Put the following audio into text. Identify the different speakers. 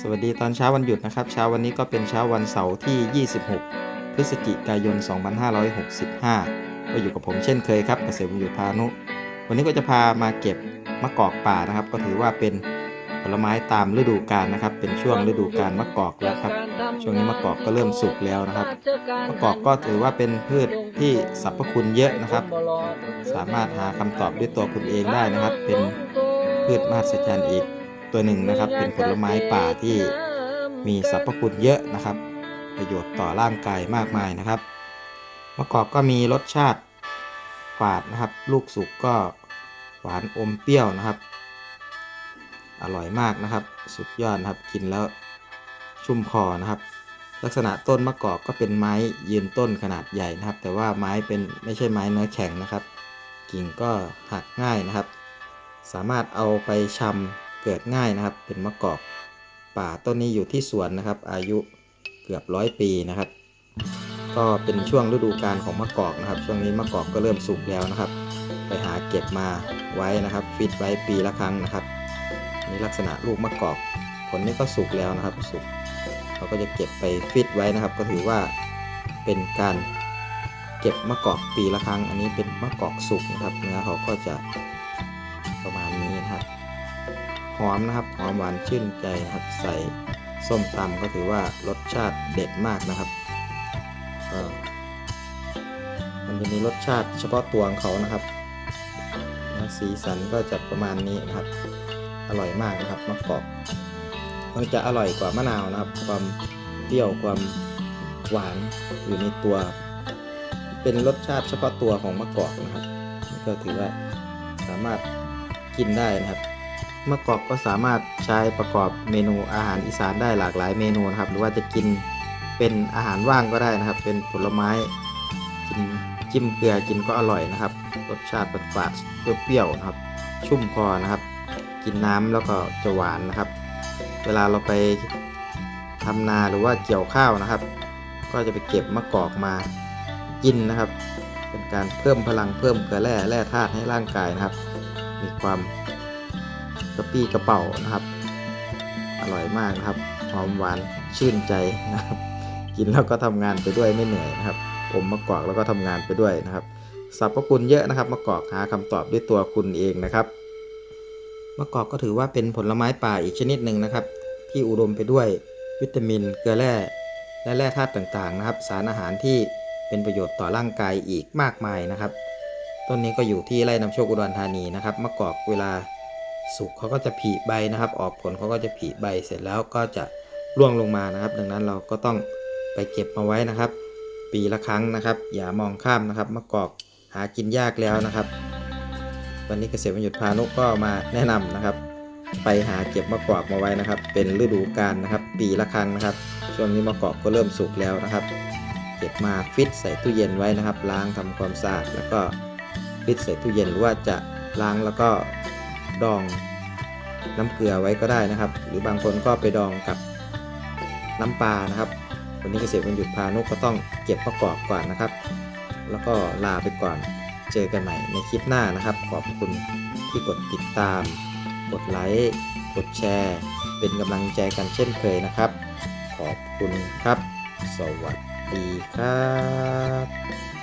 Speaker 1: สวัสดีตอนเช้าวันหยุดนะครับ เช้าวันนี้ก็เป็นเช้าวันเสาร์ที่ 26 พฤศจิกายน 2565 ก็อยู่กับผมเช่นเคยครับเกษตรบุญอยู่พานุ วันนี้ก็จะพามาเก็บมะกอกป่านะครับ ก็ถือว่าเป็นผลไม้ตามฤดูกาลนะครับ เป็นช่วงฤดูกาลมะกอกแล้วครับ ช่วงนี้มะกอกก็เริ่มสุกแล้วนะครับ มะกอกก็ถือว่าเป็นพืชที่สรรพคุณเยอะนะครับ สามารถหาคำตอบด้วยตัวคุณเองได้นะครับ เป็นพืชมหัศจรรย์อีก ตัวหนึ่งนะครับ เป็นผลไม้ป่าที่มีสรรพคุณเยอะนะครับ ประโยชน์ต่อร่างกายมากมายนะครับมะกอกก็มีรสชาติฝาดนะครับ ลูกสุกก็หวานอมเปรี้ยวนะครับ อร่อยมากนะครับ สุดยอดนะครับ กินแล้วชุ่มคอนะครับ ลักษณะต้นมะกอกก็เป็นไม้ยืนต้นขนาดใหญ่นะครับ แต่ว่าไม้เป็นไม่ใช่ไม้เนื้อแข็งนะครับ กิ่งก็หักง่ายนะครับ สามารถเอาไปชำ เกิดง่ายนะครับ เป็นมะกอกป่าต้นนี้อยู่ที่สวนนะครับ อายุเกือบร้อยปีนะครับ ก็เป็นช่วงฤดูกาลของมะกอกนะครับ ช่วงนี้มะกอกก็เริ่มสุกแล้วนะครับ ไปหาเก็บมาไว้นะครับ ฟิตไว้ปีละครั้งนะครับนี่ลักษณะลูกมะกอก ผลนี้ก็สุกแล้วนะครับสุกเราก็จะเก็บไปฟิตไว้นะครับ ก็ถือว่าเป็นการเก็บมะกอกปีละครั้ง อันนี้เป็นมะกอกสุกนะครับเนื้อเขาก็จะประ หอมนะครับหอมหวานชื่นใจครับใส่ส้มตำก็ถือว่ารสชาติเด็ดมากนะครับมันจะมีรสชาติเฉพาะตัวของเขานะครับ สีสันก็จะประมาณนี้นะครับ อร่อยมากนะครับมะกอกมันจะอร่อยกว่ามะนาวนะครับ ความเปรี้ยวความหวานอยู่ในตัว เป็นรสชาติเฉพาะตัวของมะกอกนะครับนี่ก็ถือว่าสามารถกินได้นะครับ มะกอกก็สามารถใช้ประกอบเมนูอาหารอีสานได้หลากหลายเมนูนะครับ หรือว่าจะกินเป็นอาหารว่างก็ได้นะครับ เป็นผลไม้กินจิ้มเกลือกินก็อร่อยนะครับ รสชาติฝาดๆเปรี้ยวๆนะครับ ชุ่มคอนะครับ กินน้ำแล้วก็จะหวานนะครับ เวลาเราไปทำนาหรือว่าเกี่ยวข้าวนะครับ ก็จะไปเก็บมะกอกมากินนะครับ เป็นการเพิ่มพลังเพิ่มเกลือแร่แร่ธาตุให้ร่างกายนะครับ มีความ ระปี้กระเป๋านะครับ อร่อยมากนะครับหอมหวานชื่นใจนะครับ กินแล้วก็ทำงานไปด้วยไม่เหนื่อยนะครับอมมะกอกแล้วก็ทำงานไปด้วยนะครับสรรพคุณเยอะนะครับมะกอกหาคำตอบด้วยตัวคุณเองนะครับมะกอกก็ถือว่าเป็นผลไม้ป่าอีกชนิดหนึ่งนะครับ ที่อุดมไปด้วยวิตามินเกลือแร่และแร่ธาตุต่างๆนะครับ สารอาหารที่เป็นประโยชน์ต่อร่างกายอีกมากมายนะครับ ต้นนี้ก็อยู่ที่ไร่น้ำโชคอุดรธานีนะครับมะกอกเวลา สุกเขาก็จะผลิใบนะครับ ออกผลเขาก็จะผลิใบเสร็จแล้วก็จะร่วงลงมานะครับ ดังนั้นเราก็ต้องไปเก็บมาไว้นะครับ ปีละครั้งนะครับ อย่ามองข้ามนะครับมะกอกหากินยากแล้วนะครับ วันนี้เกษตรวันหยุดพานุก็มาแนะนำนะครับ ไปหาเก็บมะกอกมาไว้นะครับ เป็นฤดูกาลนะครับ ปีละครั้งนะครับช่วงนี้มะกอกก็เริ่มสุกแล้วนะครับ เก็บมาฟิตใส่ตู้เย็นไว้นะครับ ล้างทำความสะอาดแล้วก็ฟิตใส่ตู้เย็นหรือว่าจะล้างแล้วก็ ดองน้ำเกลือไว้ก็ได้นะครับ หรือบางคนก็ไปดองกับน้ำปลานะครับ วันนี้เกษตรวันหยุดพานุก็ต้องเก็บมะกอกก่อนนะครับ แล้วก็ลาไปก่อนเจอกันใหม่ในคลิปหน้านะครับ ขอบคุณที่กดติดตาม กดไลค์กดแชร์ เป็นกำลังใจกันเช่นเคยนะครับ ขอบคุณครับ สวัสดีครับ